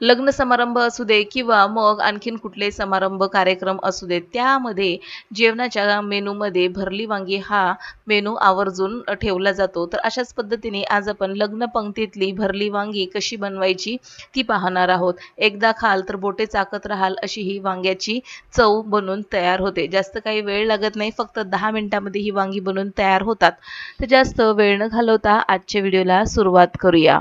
लग्न समारंभ असू दे किंवा मग आणखीन कुठले समारंभ कार्यक्रम असू दे त्यामध्ये जेवणाच्या मेनूमध्ये भरली वांगी हा मेनू आवर्जून ठेवला जातो. तर अशाच पद्धतीने आज आपण लग्न पंक्तीतली भरली वांगी कशी बनवायची ती पाहणार आहोत. एकदा खाल तर बोटे चाकत राहाल अशी ही वांग्याची चव बनून तयार होते. जास्त काही वेळ लागत नाही फक्त दहा मिनिटांमध्ये ही वांगी बनून तयार होतात. तर जास्त वेळ न घालवता आजच्या व्हिडिओला सुरुवात करूया.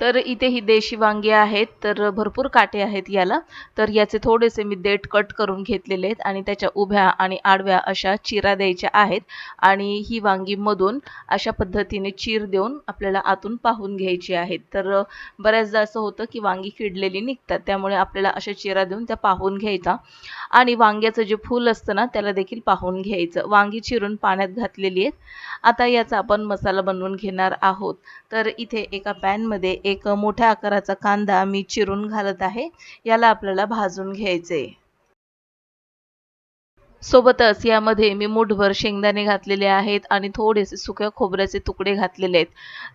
तर इथे ही देशी वांगी आहेत तर भरपूर काटे आहेत याला. तर याचे थोडेसे मी देठ कट करून घेतलेले आहेत आणि त्याच्या उभ्या आणि आडव्या अशा चिरा द्यायच्या आहेत आणि ही वांगी मधून अशा पद्धतीने चीर देऊन आपल्याला आतून पाहून घ्यायची आहेत. तर बऱ्याचदा असं होतं की वांगी किडलेली निघतात त्यामुळे आपल्याला अशा चिरा देऊन त्या पाहून घ्यायचा. आणि वांग्याचं जे फूल असतं ना त्याला देखील पाहून घ्यायचं. वांगी चिरून पाण्यात घातलेली आहेत. आता याचा आपण मसाला बनवून घेणार आहोत. तर इथे एका पॅनमध्ये एक मोठ्या आकाराचा कांदा मी चिरून घालत आहे. याला आपल्याला भाजून घ्यायचे सोबतच यामध्ये मी मुठभर शेंगदाणे घातलेले आहेत आणि थोडेसे सुक्या खोबऱ्याचे तुकडे घातलेले आहेत.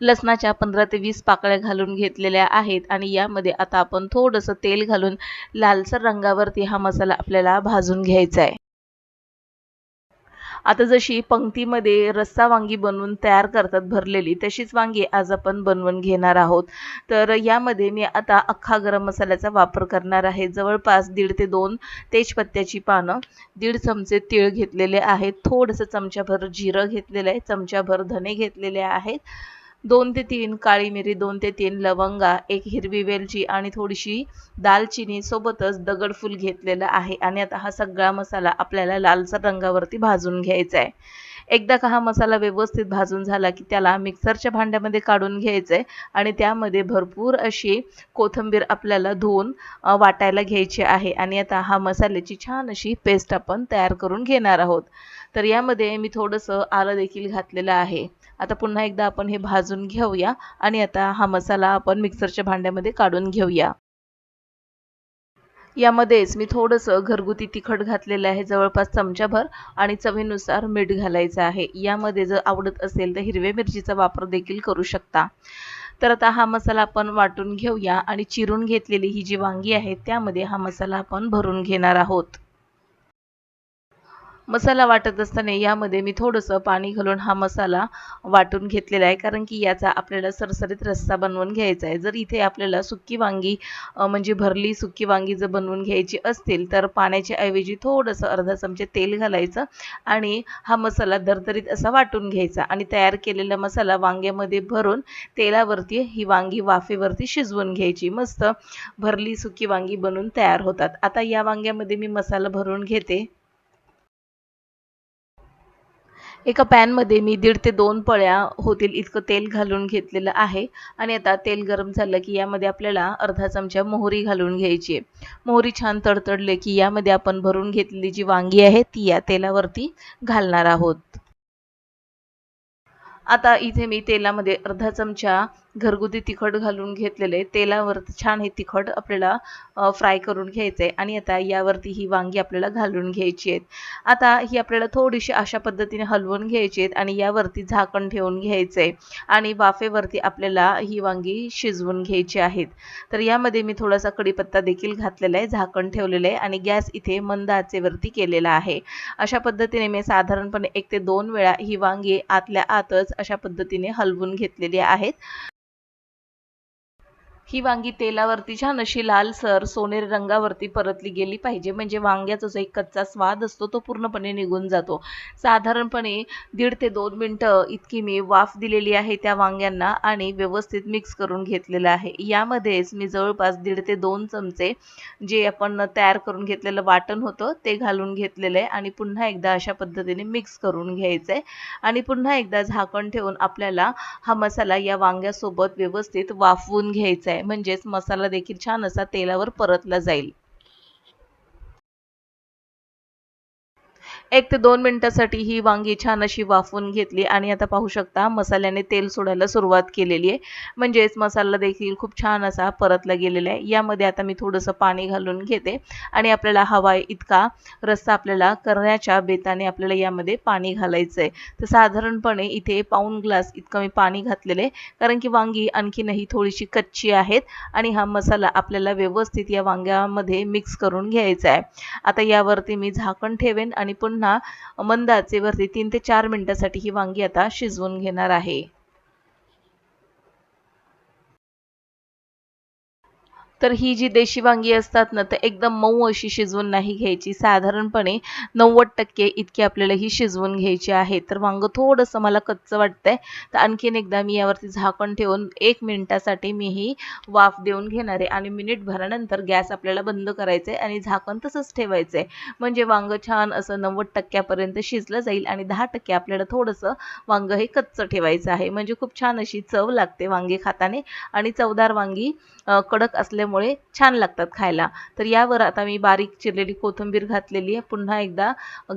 लसणाच्या पंधरा ते वीस पाकळ्या घालून घेतलेल्या आहेत आणि यामध्ये आता आपण थोडंसं तेल घालून लालसर रंगावरती हा मसाला आपल्याला भाजून घ्यायचा आहे आता जशी पंक्तीमध्ये रस्सा वांगी बनवून तयार करतात भरलेली तशीच वांगी आज आपण बनवून घेणार आहोत. तर यामध्ये मी आता अख्खा गरम मसाल्याचा वापर करणार आहे. जवळपास दीड ते दोन तेजपत्त्याची पानं दीड चमचे तीळ घेतलेले आहेत थोडंसं चमच्याभर जिरं घेतलेलं आहे चमच्याभर धने घेतलेले आहेत. दोन ते तीन काळी मिरी दोन ते तीन लवंगा एक हिरवी वेलची आणि थोडीशी दालचिनी सोबतच दगडफूल घेतलेलं आहे. आणि आता हा सगळा मसाला आपल्याला लालसर रंगावरती भाजून घ्यायचा आहे. एकदा का हा मसाला व्यवस्थित भाजून झाला की त्याला मिक्सरच्या भांड्यामध्ये काढून घ्यायचं आहे आणि त्यामध्ये भरपूर अशी कोथिंबीर आपल्याला धुवून वाटायला घ्यायची आहे. आणि आता हा मसाल्याची छान अशी पेस्ट आपण तयार करून घेणार आहोत. तर यामध्ये मी थोडंसं आलं देखील घातलेलं आहे. आता पुन्हा एकदा आपण हे भाजून घेऊया आणि आता हा मसाला आपण मिक्सरच्या भांड्यामध्ये काढून घेऊया. यामध्येच मी थोडंसं घरगुती तिखट घातलेलं आहे जवळपास चमच्याभर आणि चवीनुसार मीठ घालायचं आहे. यामध्ये जर आवडत असेल तर हिरव्या मिरचीचा वापर देखील करू शकता. तर आता हा मसाला आपण वाटून घेऊया आणि चिरून घेतलेली ही जी वांगी आहे त्यामध्ये हा मसाला आपण भरून घेणार आहोत. मसाला वाटत असताना यामध्ये मी थोडंसं पाणी घालून हा मसाला वाटून घेतलेला आहे. कारण की याचा आपल्याला सरसरीत रस्सा बनवून घ्यायचा आहे. जर इथे आपल्याला सुक्की वांगी म्हणजे भरली सुक्की वांगी जर बनवून घ्यायची असतील तर पाण्याच्या ऐवजी थोडंसं अर्धा चमचे तेल घालायचं आणि हा मसाला दरदरीत असा वाटून घ्यायचा आणि तयार केलेला मसाला वांग्यामध्ये भरून तेलावरती ही वांगी वाफेवरती शिजवून घ्यायची. मस्त भरली सुकी वांगी बनवून तयार होतात. आता या वांग्यामध्ये मी मसाला भरून घेते. एका पॅनमध्ये मी दीड ते दोन पळ्या होतील इतकं तेल घालून घेतलेलं आहे. आणि आता तेल गरम झालं की यामध्ये आपल्याला अर्धा चमचा मोहरी घालून घ्यायची आहे. मोहरी छान तडतडले की यामध्ये आपण भरून घेतलेली जी वांगी आहे ती या तेलावरती घालणार आहोत. आता इथे मी तेलामध्ये अर्धा चमचा घरगुती तिखट घालून घेतलेले. तेलावरती छान हे तिखट आपल्याला फ्राय करून घ्यायचं आहे आणि आता यावरती ही वांगी आपल्याला घालून घ्यायची आहेत. आता ही आपल्याला थोडीशी अशा पद्धतीने हलवून घ्यायची आहेत आणि यावरती झाकण ठेवून घ्यायचं आहे आणि वाफेवरती आपल्याला ही वांगी शिजवून घ्यायची आहेत. तर यामध्ये मी थोडासा कढीपत्ता देखील घातलेला आहे झाकण ठेवलेलं आहे आणि गॅस इथे मंद आचेवरती केलेला आहे. अशा पद्धतीने मी साधारणपणे एक ते दोन वेळा ही वांगी आतल्या आतच अशा पद्धतीने हलवून घेतलेली आहेत. ही वांगी तेलावरती छान अशी लालसर सोनेरी रंगावरती परतली गेली पाहिजे. म्हणजे वांग्याचा जो एक कच्चा स्वाद असतो तो पूर्णपणे निघून जातो. साधारणपणे दीड ते दोन मिनटं इतकी मी वाफ दिलेली आहे त्या वांग्यांना आणि व्यवस्थित मिक्स करून घेतलेलं आहे. यामध्येच मी जवळपास दीड ते दोन चमचे जे आपण तयार करून घेतलेलं वाटण होतं ते घालून घेतलेलं आहे आणि पुन्हा एकदा अशा पद्धतीने मिक्स करून घ्यायचं आहे आणि पुन्हा एकदा झाकण ठेवून आपल्याला हा मसाला या वांग्यासोबत व्यवस्थित वाफवून घ्यायचा आहे म्हणजेच मसाला देखील छान असा तेलावर परतला जाईल. एक ते दोन मिनटासाठी ही वांगी छान अशी वाफवून घेतली आणि आता पाहू शकता मसाल्याने तेल सोडायला सुरुवात केलेली आहे. म्हणजेच मसाला देखील खूप छान असा परतला गेलेला आहे. यामध्ये आता मी थोडंसं पाणी घालून घेते आणि आपल्याला हवा इतका रस्सा आपल्याला करण्याच्या बेताने आपल्याला यामध्ये पाणी घालायचं आहे तर साधारणपणे इथे पाऊन ग्लास इतकं मी पाणी घातलेलं आहे. कारण की वांगी आणखीनही थोडीशी कच्ची आहेत आणि हा मसाला आपल्याला व्यवस्थित या वांग्यामध्ये मिक्स करून घ्यायचा आहे. आता यावरती मी झाकण ठेवेन आणि पुन्हा मंद आचेवरती तीन ते चार मिनिटासाठी ही वांगी आता शिजवून घेणार आहे. तर ही जी देशी वांगी असतात ना तर एकदम मऊ अशी शिजवून नाही घ्यायची. साधारणपणे नव्वद टक्के इतकी आपल्याला ही शिजवून घ्यायची आहे. तर वांगं थोडंसं मला कच्चं वाटतंय. तर आणखीन एकदा मी यावरती झाकण ठेवून एक मिनिटासाठी मी ही वाफ देऊन घेणार आहे. आणि मिनिट भरानंतर गॅस आपल्याला बंद करायचं आहे आणि झाकण तसंच ठेवायचं आहे म्हणजे वांगं छान असं नव्वद टक्क्यापर्यंत शिजलं जाईल आणि दहा टक्के आपल्याला थोडंसं वांगं हे कच्चं ठेवायचं आहे. म्हणजे खूप छान अशी चव लागते वांगे खाताने. आणि चवदार वांगी कडक असल्यामुळे छान लागतात खायला. तर यावर आता मी बारीक चिरलेली कोथिंबीर घातलेली आहे. पुन्हा एकदा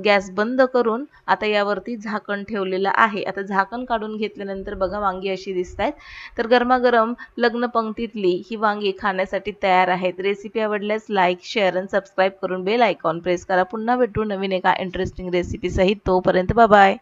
गॅस बंद करून आता यावरती झाकण ठेवलेलं आहे. आता झाकण काढून घेतल्यानंतर बघा वांगी अशी दिसत आहेत. तर गरमागरम लग्न पंक्तीतली ही वांगी खाण्यासाठी तयार आहेत. रेसिपी आवडल्यास लाईक शेअर आणि सबस्क्राईब करून बेल आयकॉन प्रेस करा. पुन्हा भेटू नवीन एका इंटरेस्टिंग रेसिपीसहित तोपर्यंत बाय